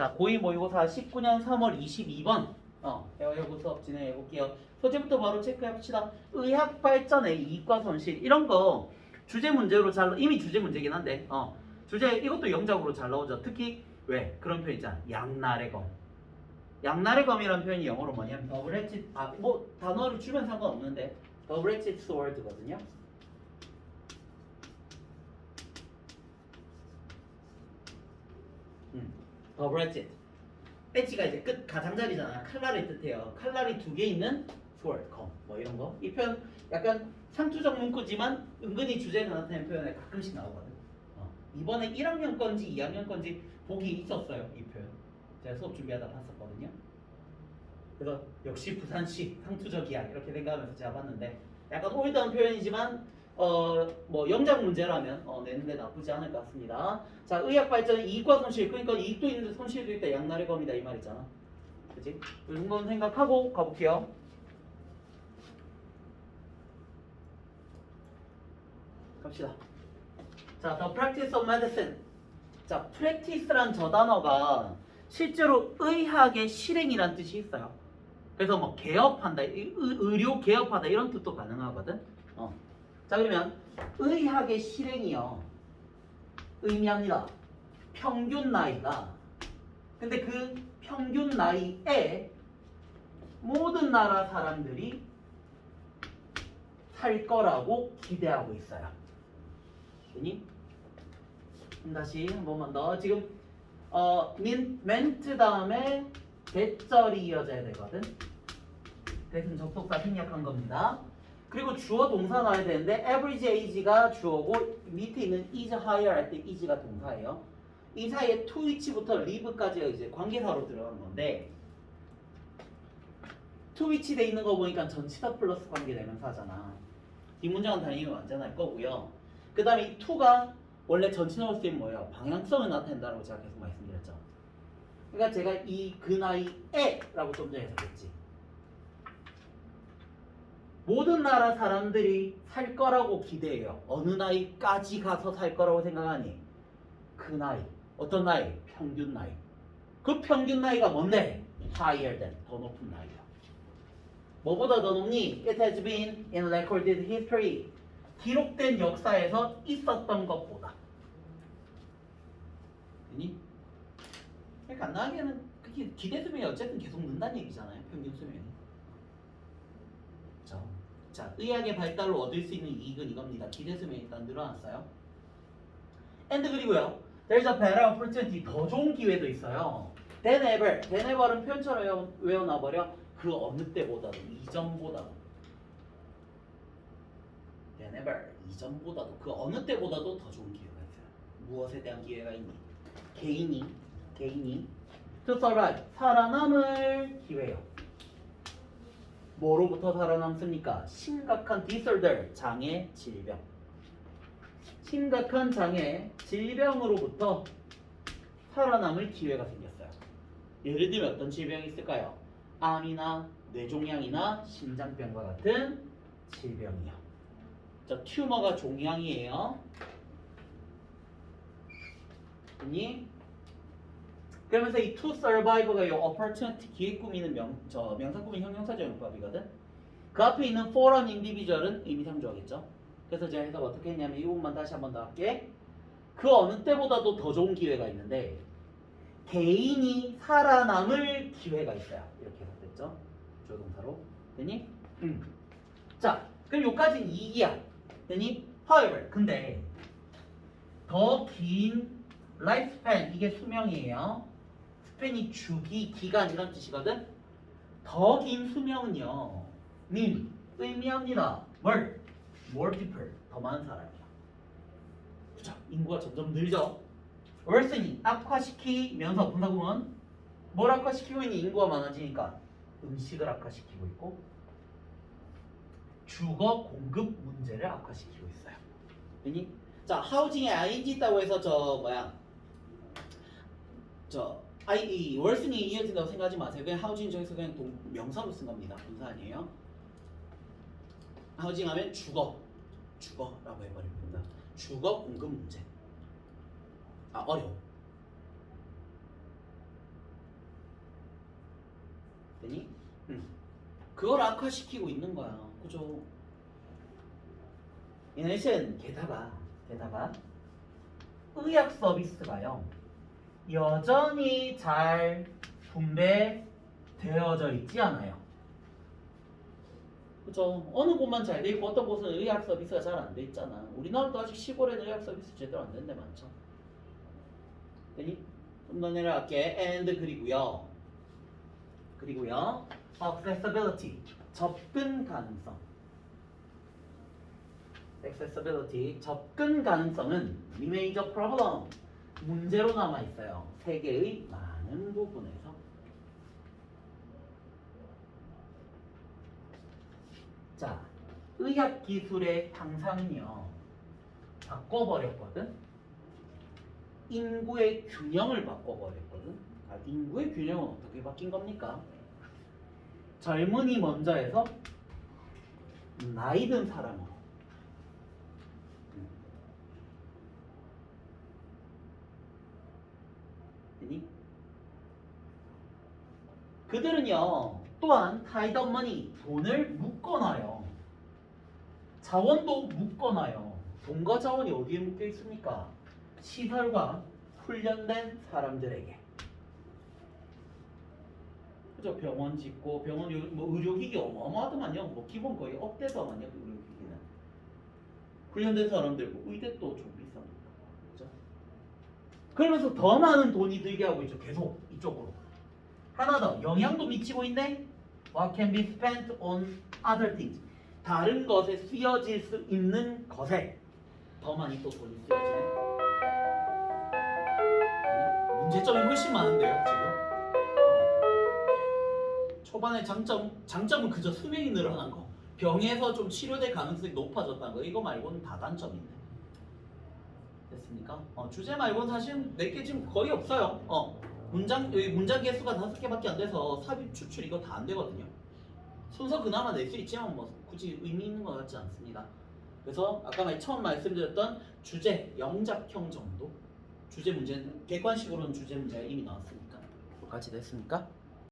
자, 고2 모의고사 19년 3월 22번. 어, 에어여고 수업 진행해 볼게요. 소재부터 바로 체크해 봅시다. 의학 발전의 이익과 손실 이런 거 주제 문제로 잘 이미 주제 문제긴 한데 어 주제 이것도 영작으로 잘 나오죠. 특히 왜 그런 표현 있잖아. 양날의 검. 양날의 검이라는 표현이 영어로 뭐냐면 더블 해치 아 뭐 단어를 주면 상관없는데 더블 해치 스워드거든요. 음, 더블 해치 엣지가 이제 끝 가장자리잖아. 칼날의 뜻해요. 칼날이 두 개 있는 sword, 검, 뭐 이런 거. 이 표현 약간 상투적 문구지만 은근히 주제가 나타내는 표현에 가끔씩 나오거든. 어. 이번에 1학년 건지 2학년 건지 보기 있었어요. 이 표현. 제가 수업 준비하다 봤었거든요. 그래서 역시 부산시 상투적이야 이렇게 생각하면서 제가 봤는데 약간 올드한 표현이지만 어 뭐 영작 문제라면 어, 내는데 나쁘지 않을 것 같습니다. 자 의학 발전은 이익과 손실 그러니까 이익도 있는데 손실도 있다 양날의 검이다 이 말이잖아. 그지? 건 생각하고 가볼게요. 갑시다. 자, the practice of medicine. 자, practice란 저 단어가 실제로 의학의 실행이란 뜻이 있어요. 그래서 뭐 개업한다, 의- 의- 의료 개업하다 이런 뜻도 가능하거든. 어. 자, 그러면 의학의 실행이요. 의미합니다. 평균 나이가. 근데 그 평균 나이에 모든 나라 사람들이 살 거라고 기대하고 있어요. 되니? 다시 한 번만 더. 지금 어 민, 멘트 다음에 대절이 이어져야 되거든. 대신 접속사 생략한 겁니다. 그리고 주어 동사 나와야 되는데 average age가 주어고 밑에 있는 is higher 할 때 is가 동사예요. 이 사이에 to which부터 live까지가 이제 관계사로 들어간 건데 to which 돼 있는 거 보니까 전치사 플러스 관계 대명사잖아. 이 문장은 당연히 완전할 거고요. 그 다음에 이 to가 원래 전치사로 쓰인 뭐예요? 방향성을 나타낸다라고 제가 계속 말씀드렸죠. 그러니까 제가 이 그 나이에라고 좀 전에 했었지. 모든 나라 사람들이 살 거라고 기대해요. 어느 나이까지 가서 살 거라고 생각하니? 그 나이. 어떤 나이? 평균 나이. 그 평균 나이가 뭔데? higher than. 더 높은 나이야. 뭐보다 더 높니? It has been in recorded history. 기록된 역사에서 있었던 것보다. 아니? 그러니까 간단하게는 그게 기대 수명이 어쨌든 계속 는다는 얘기잖아요. 평균 수명이. 자, 자, 의학의 발달로 얻을 수 있는 이익은 이겁니다. 기대 수명이 일단 늘어났어요. and 그리고요. There's a better opportunity. 더 좋은 기회도 있어요. than ever. than ever은 표현처럼 외워, 외워놔버려. 그 어느 때보다도 이전보다도 than ever. 이전보다도 그 어느 때보다도 더 좋은 기회가 있어요. 무엇에 대한 기회가 있니? 개인이 개인이 to survive 살아남을 기회요. 뭐로부터 살아남습니까? 심각한 disorder 장애 질병. 심각한 장애 질병으로부터 살아남을 기회가 생겼어요. 예를 들면 어떤 질병이 있을까요? 암이나 뇌종양이나 심장병과 같은 질병이요. 저 튜머가 종양이에요. 아니 그러면서 이 to survive가 이 opportunity 기회 꾸미는 명, 저 명사 꾸미 형용사적 용법이거든. 그 앞에 있는 for an individual은 의미상조하겠죠. 그래서 제가 해석 어떻게 했냐면 이 부분만 다시 한 번 더 할게. 그 어느 때보다도 더 좋은 기회가 있는데 개인이 살아남을 기회가 있어요. 이렇게 해석됐죠. 조동사로. 되니? 음. 자, 그럼 요까지는 이기야. 되니? However, 근데 더 긴 라이프 스팬 이게 수명이에요. 스팬이 주기, 기간 이런 뜻이거든. 더 긴 수명은요. 민 의미합니다. 뭘? more people 더 많은 사람이야. 그죠? 인구가 점점 늘죠. 월스니 악화시키면서 분사구문 뭘 악화시키고 있니? 인구가 많아지니까 음식을 악화시키고 있고 주거 공급 문제를 악화시키고 있어요. 그니? 자, 하우징에 ing 있다고 해서 저 뭐야? 저 아이 이 월슨이 이어진다고 생각하지 마세요. 그냥 하우징 중에서 그냥 동, 명사로 쓴 겁니다. 분사 아니에요. 하우징 하면 주거, 주거라고 해버리면 됩니다. 주거 공급 문제. 아 어려워. 되니? 응. 그걸 악화시키고 있는 거야. 그죠? 이것은 게다가 게다가 의학 서비스가요 여전히 잘 분배되어져 있지 않아요. 그죠? 어느 곳만 잘 돼 있고 어떤 곳은 의학 서비스가 잘 안 돼 있잖아. 우리나라도 아직 시골에는 의학 서비스 제대로 안 된 데 많죠. 되니? 좀 더 내려갈게. and 그리고요. 그리고요. accessibility 접근 가능성. accessibility 접근 가능성은 remains a problem 문제로 남아 있어요. 세계의 많은 부분에서. 자, 의학 기술의 향상은요 바꿔버렸거든. 인구의 균형을 바꿔버렸거든. 아, 인구의 균형은 어떻게 바뀐 겁니까? 젊은이 먼저 해서 나이 든 사람으로. 음. 되니? 그들은요 또한 타이더 머니 돈을 묶어놔요. 자원도 묶어놔요. 돈과 자원이 어디에 묶여 있습니까? 시설과 훈련된 사람들에게. 그죠? 병원 짓고 병원 요- 뭐 의료기기 어마어마하더만요. 뭐 기본 거의 억대서만요. 그 의료기기는. 훈련된 사람들 뭐 의대 또좀 비쌉니다. 그죠? 그러면서 더 많은 돈이 들게 하고 있죠. 계속 이쪽으로. 하나 더 영향도 미치고 있네. What can be spent on other things? 다른 것에 쓰여질 수 있는 것에 더 많이 또 돈이 쓰여지네. 문제점이 훨씬 많은데요, 지금. 초반에 장점 장점은 그저 수명이 늘어난 거. 병에서 좀 치료될 가능성이 높아졌다는 거. 이거 말고는 다 단점이네. 됐습니까? 어, 주제 말고는 사실 내게 지금 거의 없어요. 어. 문장 여기 문장 개수가 다섯 개밖에 안 돼서 삽입 추출 이거 다 안 되거든요. 순서 그나마 낼 수 있지만 뭐 굳이 의미 있는 것 같지 않습니다. 그래서 아까 말- 처음 말씀드렸던 주제 영작형 정도 주제 문제는 객관식으로는 주제 문제가 이미 나왔으니까 같이 됐습니까?